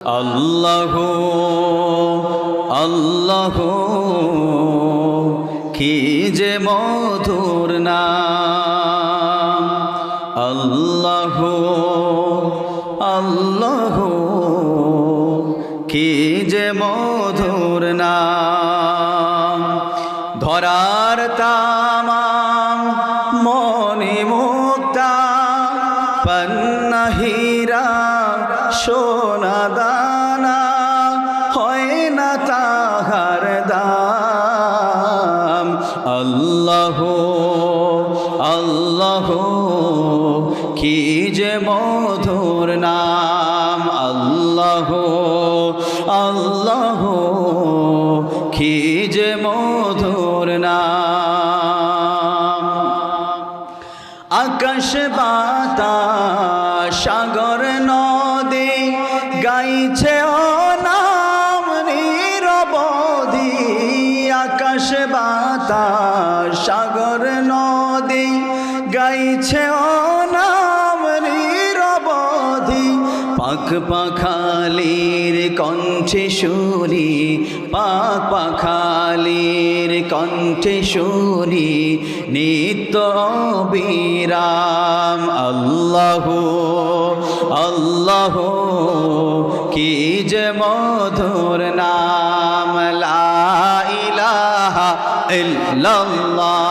আল্লাহ আল্লাহ, কি যে মধুর নাম? আল্লাহ আল্লাহ, কি যে মধুর নাম? ধরার তামাম মনি মুক্তা পন্নহীরা সোনা দানা হয় না তাহার দাম। আল্লাহ আল্লাহ, কি যে মধুর নাম। আল্লাহ আল্লাহ, কি যে মধুর নাম। আকাশ, বাতাস, সাগর, নদী গাইছে নাম নিরবধি আকাশ বাতাস সাগর নদী। গাইছে নাম পাখ পাখালির কণ্ঠে শুনি, পাক পাখালির কণ্ঠে শুনি, নিত্য বিরাম আল্লাহ আল্লাহ, কি যে মধুর নাম। লা ইলাহা ইল্লাল্লাহ